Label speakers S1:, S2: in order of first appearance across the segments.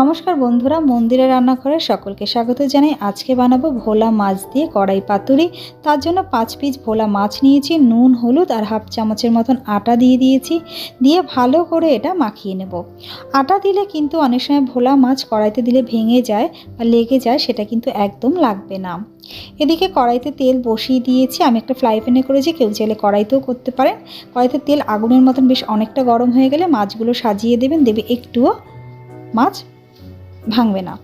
S1: নমস্কার বন্ধুরা মন্দিরে রান্নাঘরে সকলকে স্বাগত জানাই। আজকে বানাবো ভোলা মাছ দিয়ে কড়াই পাতুরি। তার জন্য পাঁচ পিস ভোলা মাছ নিয়েছি, নুন, হলুদ আর হাফ চামচের মতন আটা দিয়ে দিয়েছি। দিয়ে ভালো করে এটা মাখিয়ে নেব। আটা দিলে কিন্তু অনেক সময় ভোলা মাছ কড়াইতে দিলে ভেঙে যায় বা লেগে যায়, সেটা কিন্তু একদম লাগবে না। এদিকে কড়াইতে তেল বসিয়ে দিয়েছি। আমি একটা ফ্রাই প্যানে করেছি, কেউ চাইলে কড়াইতেও করতে পারেন। কড়াইতে তেল আগুনের মতন বেশ অনেকটা গরম হয়ে গেলে মাছগুলো সাজিয়ে দেবেন। দেবে একটুও মাছ ভাঙবে না।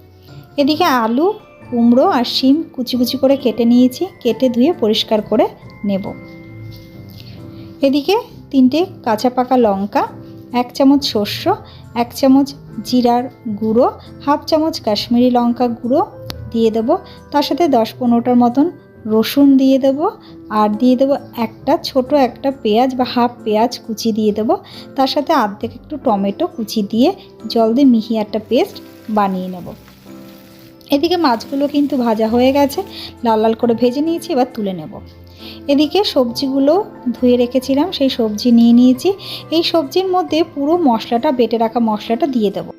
S1: এদিকে আলু, কুমড়ো আর শিম কুচি কুচি করে কেটে নিয়েছি, কেটে ধুয়ে পরিষ্কার করে নেব। এদিকে তিনটে কাঁচা পাকা লঙ্কা, এক চামচ শস্য এক চামচ জিরার গুঁড়ো, হাফ চামচ কাশ্মীরি লঙ্কা গুঁড়ো দিয়ে দেবো। তার সাথে দশ পনেরোটার মতন রসুন দিয়ে দেবো আর দিয়ে দেবো একটা ছোট একটা পেঁয়াজ বা হাফ পেঁয়াজ কুচি দিয়ে দেবো। তার সাথে আর্ধেক একটু টমেটো কুচি দিয়ে জল দিয়ে মিহি একটা পেস্ট বানিয়ে নেব। এদিকে মাছগুলো কিন্তু ভাজা হয়ে গেছে, লাল লাল করে ভেজে নিয়েছি, এবার তুলে নেব। এদিকে সবজিগুলো ধুয়ে রেখেছিলাম, সেই সবজি নিয়ে নিয়েছি। এই সবজির মধ্যে পুরো মশলাটা, বেটে রাখা মশলাটা দিয়ে দেবো।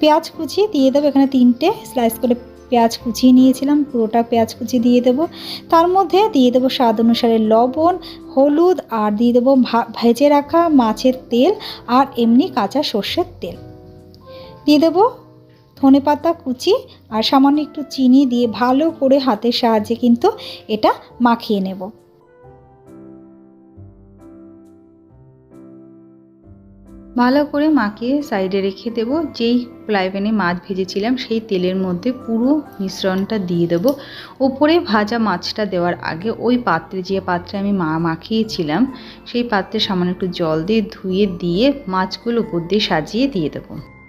S1: পেঁয়াজ কুচি দিয়ে দেবো, এখানে তিনটে স্লাইস করে পেঁয়াজ কুচিয়ে নিয়েছিলাম, পুরোটা পেঁয়াজ কুচি দিয়ে দেবো। তার মধ্যে দিয়ে দেবো স্বাদ অনুসারে লবণ, হলুদ, আর দিয়ে দেবো ভেজে রাখা মাছের তেল, আর এমনি কাঁচা সর্ষের তেল। দিয়ে দেবো ধনে পাতা, কুচি আর সামান্য একটু চিনি দিয়ে ভালো করে হাতের সাহায্যে কিন্তু এটা মাখিয়ে নেব। ভালো করে মাখিয়ে সাইডে রেখে দেবো। যেই প্যানে মাছ ভেজেছিলাম সেই তেলের মধ্যে পুরো মিশ্রণটা দিয়ে দেবো। ওপরে ভাজা মাছটা দেওয়ার আগে ওই পাত্রে যে পাত্রে আমি মা মাখিয়েছিলাম সেই পাত্রে সামান্য একটু জল দিয়ে ধুয়ে দিয়ে মাছগুলো উপর দিয়ে সাজিয়ে দিয়ে দেবো।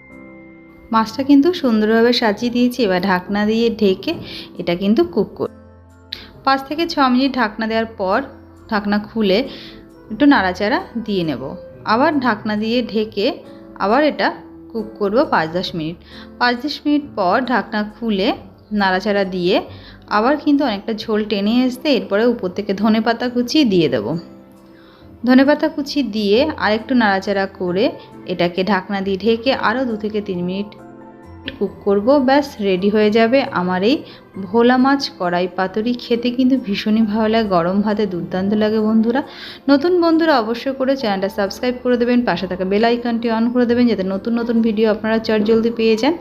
S1: মাছটা কিন্তু সুন্দরভাবে সাজিয়ে দিয়েছি, এবার ঢাকনা দিয়ে ঢেকে এটা কিন্তু কুক কর। পাঁচ থেকে ছ মিনিট ঢাকনা দেওয়ার পর ঢাকনা খুলে একটু নাড়াচাড়া দিয়ে নেব। আবার ঢাকনা দিয়ে ঢেকে আবার এটা কুক করব পাঁচ দশ মিনিট। পাঁচ দশ মিনিট পর ঢাকনা খুলে নাড়াচাড়া দিয়ে আবার কিন্তু অনেকটা ঝোল টেনে আসতে এরপরে উপর থেকে ধনে পাতা কুচি দিয়ে দেবো। ধনে পাতা কুচি দিয়ে আরেকটু নাড়াচাড়া করে এটাকে ঢাকনা দিয়ে ঢেকে আরও দু থেকে তিন মিনিট কুক করব। ব্যাস রেডি হয়ে যাবে আমার এই ভোলা মাছ কড়াই পাতুরি। খেতে কিন্তু ভীষণই ভালো লাগে, গরম ভাতে দুর্দান্ত লাগে বন্ধুরা। নতুন বন্ধুরা অবশ্যই করে চ্যানেলটা সাবস্ক্রাইব করে দেবেন, পাশে থাকা বেল আইকনটি অন করে দেবেন, যাতে নতুন নতুন ভিডিও আপনারা চট জলদি পেয়ে যান।